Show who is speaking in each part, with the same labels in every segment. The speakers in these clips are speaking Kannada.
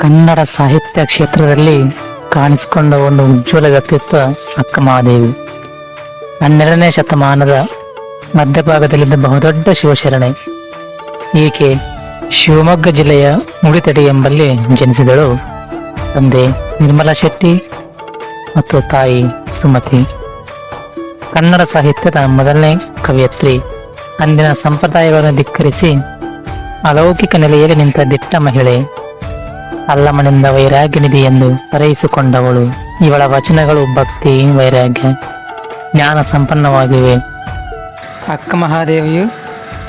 Speaker 1: ಕನ್ನಡ ಸಾಹಿತ್ಯ ಕ್ಷೇತ್ರದಲ್ಲಿ ಕಾಣಿಸಿಕೊಂಡ ಒಂದು ಉಜ್ವಲ ವ್ಯಕ್ತಿತ್ವ ಅಕ್ಕ ಮಹಾದೇವಿ ಹನ್ನೆರಡನೇ ಶತಮಾನದ ಮಧ್ಯಭಾಗದಲ್ಲಿದ್ದ ಬಹುದೊಡ್ಡ ಶಿವಶರಣೆ. ಈಕೆ ಶಿವಮೊಗ್ಗ ಜಿಲ್ಲೆಯ ಮುಡಿತಡಿ ಎಂಬಲ್ಲಿ ಜನಿಸಿದಳು. ತಂದೆ ನಿರ್ಮಲಾ ಶೆಟ್ಟಿ ಮತ್ತು ತಾಯಿ ಸುಮತಿ. ಕನ್ನಡ ಸಾಹಿತ್ಯದ ಮೊದಲನೇ ಕವಿಯತ್ರಿ. ಅಂದಿನ ಸಂಪ್ರದಾಯಗಳನ್ನು ಧಿಕ್ಕರಿಸಿ ಅಲೌಕಿಕ ನೆಲೆಯಲ್ಲಿ ನಿಂತ ದಿಟ್ಟ ಮಹಿಳೆ. ಅಲ್ಲಮನಿಂದ ವೈರಾಗ್ಯ ನಿಧಿ ಎಂದು ಕರೆಯಿಸಿಕೊಂಡವಳು. ಇವಳ ವಚನಗಳು ಭಕ್ತಿ ವೈರಾಗ್ಯ ಜ್ಞಾನ ಸಂಪನ್ನವಾಗಿವೆ.
Speaker 2: ಅಕ್ಕ ಮಹಾದೇವಿಯು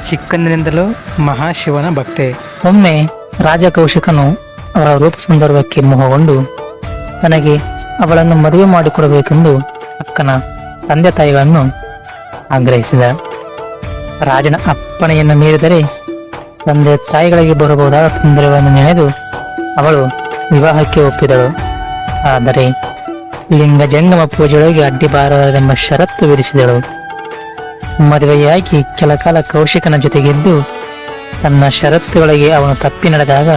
Speaker 2: ಚಿಕ್ಕಂದಿನಿಂದಲೂ ಮಹಾಶಿವನ ಭಕ್ತೆ.
Speaker 1: ಒಮ್ಮೆ ರಾಜಕೌಶಿಕನು ಅವರ ರೂಪ ಸುಂದರ್ವಕ್ಕೆ ಮೋಹಗೊಂಡು ತನಗೆ ಅವಳನ್ನು ಮದುವೆ ಮಾಡಿಕೊಡಬೇಕೆಂದು ಅಕ್ಕನ ತಂದೆ ತಾಯಿಗಳನ್ನು ಆಗ್ರಹಿಸಿದ. ರಾಜನ ಅಪ್ಪಣೆಯನ್ನು ಮೀರಿದರೆ ತಂದೆ ತಾಯಿಗಳಿಗೆ ಬರಬಹುದಾದ ತೊಂದರೆಗಳನ್ನು ನೆನೆದು ಅವಳು ವಿವಾಹಕ್ಕೆ ಒಪ್ಪಿದಳು. ಆದರೆ ಲಿಂಗ ಜಂಗಮ ಪೂಜೆಯೊಳಗೆ ಅಡ್ಡಿಬಾರದೆಂಬ ಷರತ್ತು ವಿಧಿಸಿದಳು. ಮದುವೆಯಾಗಿ ಕೆಲ ಕಾಲ ಕೌಶಿಕನ ಜೊತೆಗಿದ್ದು ತನ್ನ ಷರತ್ತುಗಳಿಗೆ ಅವನು ತಪ್ಪಿ ನಡೆದಾಗ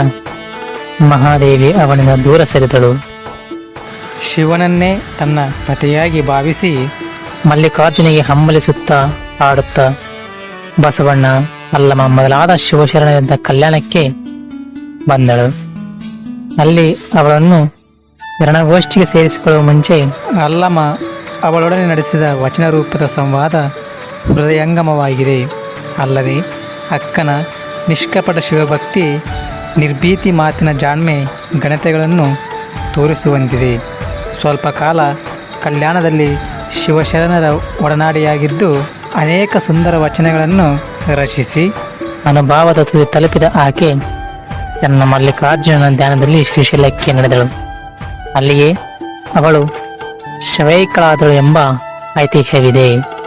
Speaker 1: ಮಹಾದೇವಿ ಅವನಿಂದ ದೂರ ಸರಿದಳು.
Speaker 2: ಶಿವನನ್ನೇ ತನ್ನ ಪತಿಯಾಗಿ ಭಾವಿಸಿ
Speaker 1: ಮಲ್ಲಿಕಾರ್ಜುನಿಗೆ ಹಮ್ಮಲಿಸುತ್ತಾ ಆಡುತ್ತಾ ಬಸವಣ್ಣ ಅಲ್ಲಮ್ಮ ಮೊದಲಾದ ಶಿವಶರಣದ ಕಲ್ಯಾಣಕ್ಕೆ ಬಂದಳು. ಅಲ್ಲಿ ಅವಳನ್ನು ರಣಗೋಷ್ಠಿಗೆ ಸೇರಿಸಿಕೊಳ್ಳುವ ಮುಂಚೆ
Speaker 2: ಅಲ್ಲಮ್ಮ ಅವಳೊಡನೆ ನಡೆಸಿದ ವಚನ ರೂಪದ ಸಂವಾದ ಹೃದಯಂಗಮವಾಗಿದೆ. ಅಲ್ಲದೆ ಅಕ್ಕನ ನಿಷ್ಕಪಟ ಶಿವಭಕ್ತಿ, ನಿರ್ಭೀತಿ ಮಾತಿನ ಜಾಣ್ಮೆ ಗಣತೆಗಳನ್ನು ತೋರಿಸುವಂತಿದೆ. ಸ್ವಲ್ಪ ಕಾಲ ಕಲ್ಯಾಣದಲ್ಲಿ ಶಿವಶರಣರ ಒಡನಾಡಿಯಾಗಿದ್ದು ಅನೇಕ ಸುಂದರ ವಚನಗಳನ್ನು ರಚಿಸಿ
Speaker 1: ಅನುಭಾವದ ತುದಿ ತಲುಪಿದ ಆಕೆ ತನ್ನ ಮಲ್ಲಿಕಾರ್ಜುನನ ಧ್ಯಾನದಲ್ಲಿ ಶ್ರೀಶೈಲಕ್ಕೆ ನಡೆದಳು. ಅಲ್ಲಿಯೇ ಅವಳು ಶವೈಕಳಾದಳು ಎಂಬ ಐತಿಹ್ಯವಿದೆ.